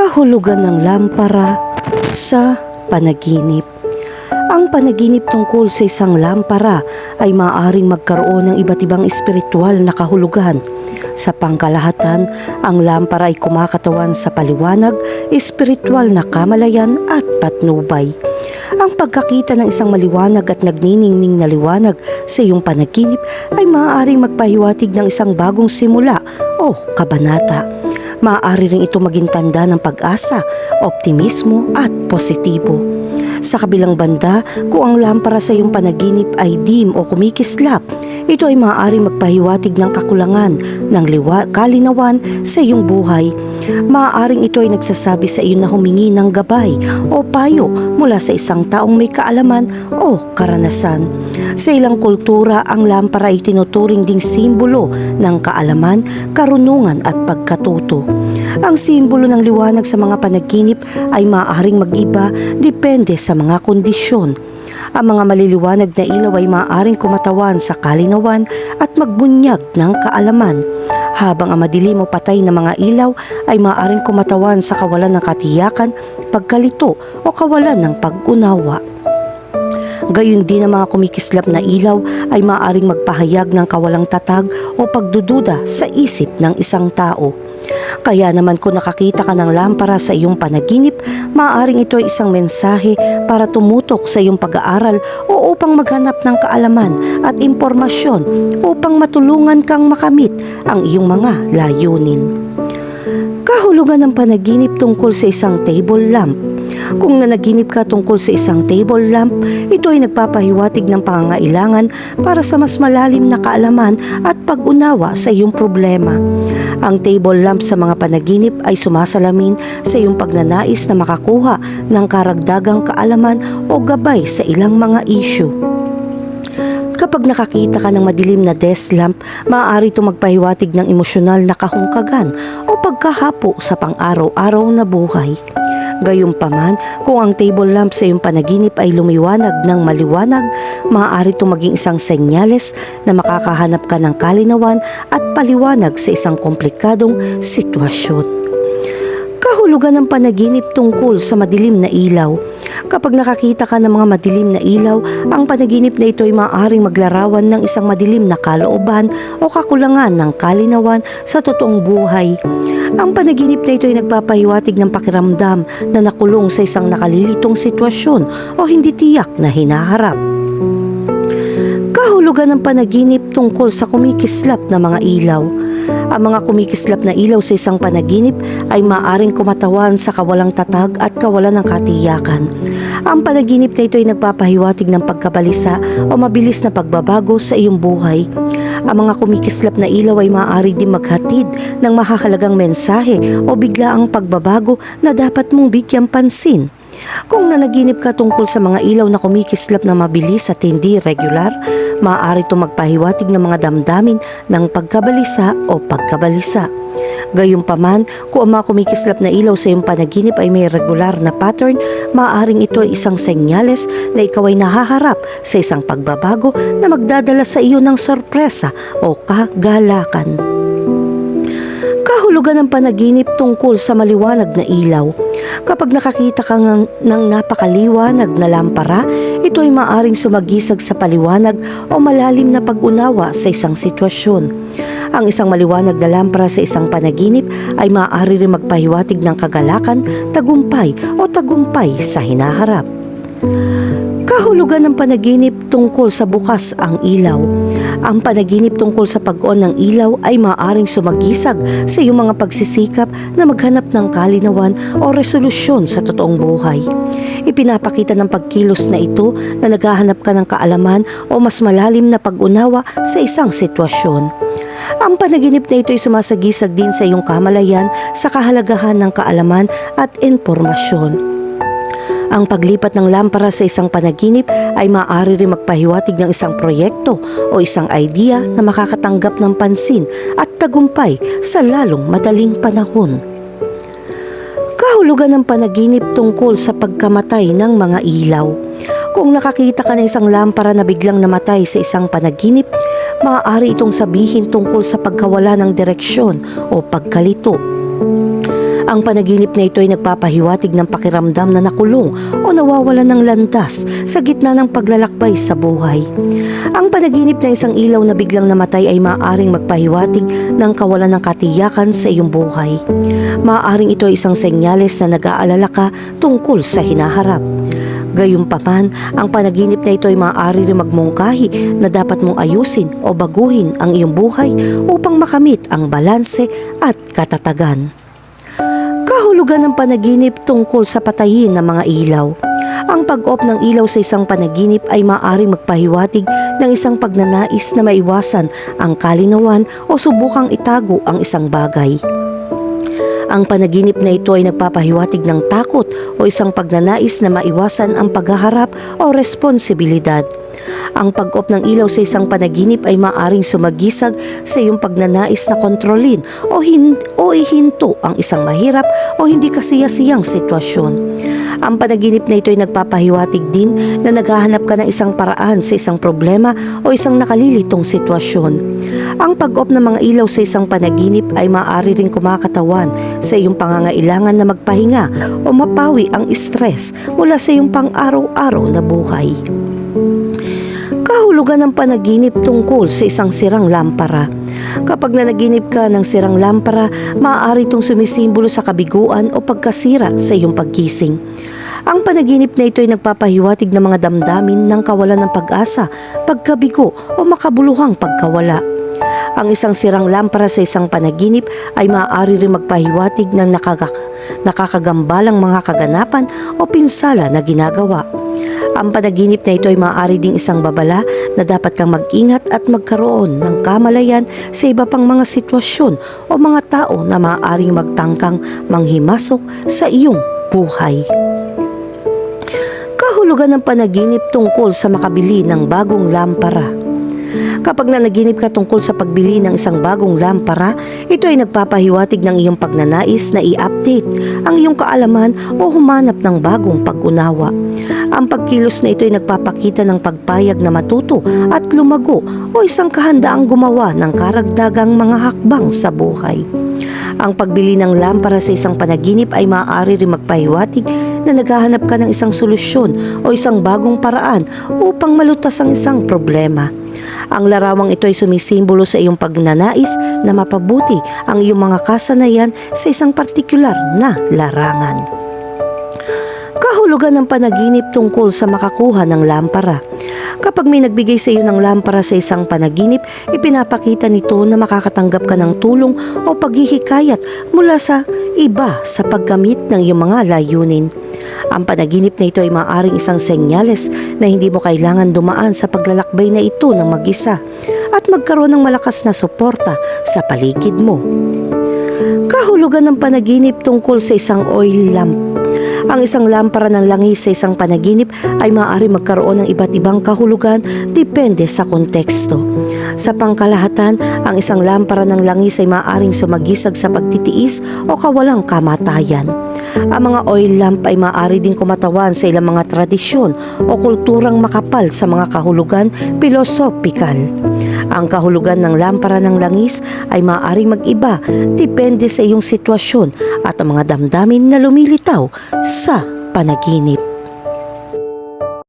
Kahulugan ng lampara sa panaginip. Ang panaginip tungkol sa isang lampara ay maaaring magkaroon ng iba't ibang espiritual na kahulugan. Sa pangkalahatan, ang lampara ay kumakatawan sa paliwanag, espiritual na kamalayan at patnubay. Ang pagkakita ng isang maliwanag at nagniningning na liwanag sa iyong panaginip ay maaaring magpahiwatig ng isang bagong simula o kabanata. Maaari rin ito maging tanda ng pag-asa, optimismo at positibo. Sa kabilang banda, kung ang lampara sa iyong panaginip ay dim o kumikislap, ito ay maaaring magpahiwatig ng kakulangan ng liwa, kalinawan sa iyong buhay. Maaaring ito ay nagsasabi sa iyo na humingi ng gabay o payo mula sa isang taong may kaalaman o karanasan. Sa ilang kultura, ang lampara ay tinuturing ding simbolo ng kaalaman, karunungan at pagkatuto. Ang simbolo ng liwanag sa mga panaginip ay maaaring mag-iba depende sa mga kondisyon. Ang mga maliliwanag na ilaw ay maaaring kumatawan sa kalinawan at magbunyag ng kaalaman. Habang ang madilim o patay na mga ilaw ay maaaring kumatawan sa kawalan ng katiyakan, pagkalito o kawalan ng pag-unawa. Gayun din ang mga kumikislap na ilaw ay maaaring magpahayag ng kawalang tatag o pagdududa sa isip ng isang tao. Kaya naman kung nakakita ka ng lampara sa iyong panaginip, maaaring ito ay isang mensahe para tumutok sa iyong pag-aaral o upang maghanap ng kaalaman at impormasyon upang matulungan kang makamit ang iyong mga layunin. Kahulugan ng panaginip tungkol sa isang table lamp kung nanaginip ka tungkol sa isang table lamp, ito ay nagpapahiwatig ng pangangailangan para sa mas malalim na kaalaman at pag-unawa sa iyong problema. Ang table lamp sa mga panaginip ay sumasalamin sa iyong pagnanais na makakuha ng karagdagang kaalaman o gabay sa ilang mga issue. Kapag nakakita ka ng madilim na desk lamp, maaari ito magpahiwatig ng emosyonal na kahungkagan o pagkahapo sa pang-araw-araw na buhay. Gayunpaman, kung ang table lamp sa iyong panaginip ay lumiwanag ng maliwanag, maaari itong maging isang senyales na makakahanap ka ng kalinawan at paliwanag sa isang komplikadong sitwasyon. Kahulugan ng panaginip tungkol sa madilim na ilaw. Kapag nakakita ka ng mga madilim na ilaw, ang panaginip na ito ay maaaring maglarawan ng isang madilim na kalooban o kakulangan ng kalinawan sa totoong buhay. Ang panaginip na ito ay nagpapahiwatig ng pakiramdam na nakulong sa isang nakalilitong sitwasyon o hindi tiyak na hinaharap. Kahulugan ng panaginip tungkol sa kumikislap na mga ilaw. Ang mga kumikislap na ilaw sa isang panaginip ay maaring kumatawan sa kawalang tatag at kawalan ng katiyakan. Ang panaginip na ito ay nagpapahiwatig ng pagkabalisa o mabilis na pagbabago sa iyong buhay. Ang mga kumikislap na ilaw ay maaari din maghatid ng mahahalagang mensahe o biglaang pagbabago na dapat mong bigyang pansin. Kung nanaginip ka tungkol sa mga ilaw na kumikislap na mabilis at hindi regular, maaari ito magpahiwatig ng mga damdamin ng pagkabalisa o pagkabalisa. Gayunpaman, kung ang mga kumikislap na ilaw sa iyong panaginip ay may regular na pattern, maaaring ito ay isang senyales na ikaw ay nahaharap sa isang pagbabago na magdadala sa iyo ng sorpresa o kagalakan. Kahulugan ng panaginip tungkol sa maliwanag na ilaw. Kapag nakakita ka ng, ng napakaliwanag na lampara, ito ay maaring sumagisag sa paliwanag o malalim na pag-unawa sa isang sitwasyon. Ang isang maliwanag na lampara sa isang panaginip ay maaari rin magpahiwatig ng kagalakan, tagumpay o tagumpay sa hinaharap. Kahulugan ng panaginip tungkol sa bukas ang ilaw. Ang panaginip tungkol sa pag-on ng ilaw ay maaaring sumagisag sa iyong mga pagsisikap na maghanap ng kalinawan o resolusyon sa totoong buhay. Ipinapakita ng pagkilos na ito na naghahanap ka ng kaalaman o mas malalim na pag-unawa sa isang sitwasyon. Ang panaginip na ito ay sumasagisag din sa iyong kamalayan sa kahalagahan ng kaalaman at impormasyon. Ang paglipat ng lampara sa isang panaginip ay maaari rin magpahiwatig ng isang proyekto o isang idea na makakatanggap ng pansin at tagumpay sa lalong madaling panahon. Kahulugan ng panaginip tungkol sa pagkamatay ng mga ilaw. Kung nakakita ka ng isang lampara na biglang namatay sa isang panaginip, maaari itong sabihin tungkol sa pagkawala ng direksyon o pagkalito. Ang panaginip na ito ay nagpapahiwatig ng pakiramdam na nakulong o nawawalan ng landas sa gitna ng paglalakbay sa buhay. Ang panaginip na isang ilaw na biglang namatay ay maaaring magpahiwatig ng kawalan ng katiyakan sa iyong buhay. Maaaring ito ay isang senyales na nag-aalala ka tungkol sa hinaharap. Gayunpaman, ang panaginip na ito ay maaari rin magmungkahi na dapat mong ayusin o baguhin ang iyong buhay upang makamit ang balanse at katatagan. Kahulugan ng panaginip tungkol sa patayin ng mga ilaw. Ang pag-off ng ilaw sa isang panaginip ay maaaring magpahiwatig ng isang pagnanais na maiwasan ang kalinawan o subukang itago ang isang bagay. Ang panaginip na ito ay nagpapahiwatig ng takot o isang pagnanais na maiwasan ang paghaharap o responsibilidad. Ang pag-off ng ilaw sa isang panaginip ay maaring sumagisag sa iyong pagnanais na kontrolin o, hin- o ihinto ang isang mahirap o hindi kasiyasiyang sitwasyon. Ang panaginip na ito ay nagpapahiwatig din na naghahanap ka ng isang paraan sa isang problema o isang nakalilitong sitwasyon. Ang pag-off ng mga ilaw sa isang panaginip ay maaari rin kumakatawan sa iyong pangangailangan na magpahinga o mapawi ang stress mula sa iyong pang-araw-araw na buhay. Kahulugan ng panaginip tungkol sa isang sirang lampara. Kapag nanaginip ka ng sirang lampara, maaari itong sumisimbolo sa kabiguan o pagkasira sa iyong pagkising. Ang panaginip na ito ay nagpapahiwatig ng mga damdamin ng kawalan ng pag-asa, pagkabigo o makabuluhang pagkawala. Ang isang sirang lampara sa isang panaginip ay maaari rin magpahiwatig ng nakaga- nakakagambalang mga kaganapan o pinsala na ginagawa. Ang panaginip na ito ay maaari ding isang babala na dapat kang mag-ingat at magkaroon ng kamalayan sa iba pang mga sitwasyon o mga tao na maaaring magtangkang manghimasok sa iyong buhay. Kahulugan ng panaginip tungkol sa makabili ng bagong lampara. Kapag nanaginip ka tungkol sa pagbili ng isang bagong lampara, ito ay nagpapahiwatig ng iyong pagnanais na i-update ang iyong kaalaman o humanap ng bagong pag-unawa. Ang pagkilos na ito ay nagpapakita ng pagpayag na matuto at lumago o isang kahandaang gumawa ng karagdagang mga hakbang sa buhay. Ang pagbili ng lampara sa isang panaginip ay maaari rin magpahiwatig na naghahanap ka ng isang solusyon o isang bagong paraan upang malutas ang isang problema. Ang larawang ito ay sumisimbolo sa iyong pagnanais na mapabuti ang iyong mga kasanayan sa isang partikular na larangan. Kahulugan ng panaginip tungkol sa makakuha ng lampara. Kapag may nagbigay sa iyo ng lampara sa isang panaginip, ipinapakita nito na makakatanggap ka ng tulong o paghihikayat mula sa iba sa paggamit ng iyong mga layunin. Ang panaginip na ito ay maaaring isang senyales na hindi mo kailangan dumaan sa paglalakbay na ito ng mag-isa at magkaroon ng malakas na suporta sa paligid mo. Kahulugan ng panaginip tungkol sa isang oil lamp. Ang isang lampara ng langis sa isang panaginip ay maaari magkaroon ng iba't ibang kahulugan depende sa konteksto. Sa pangkalahatan, ang isang lampara ng langis ay maaaring sumagisag sa pagtitiis o kawalang kamatayan. Ang mga oil lamp ay maaari din kumatawan sa ilang mga tradisyon o kulturang makapal sa mga kahulugan pilosopikal. Ang kahulugan ng lampara ng langis ay maaaring mag-iba depende sa iyong sitwasyon at ang mga damdamin na lumilitaw sa panaginip.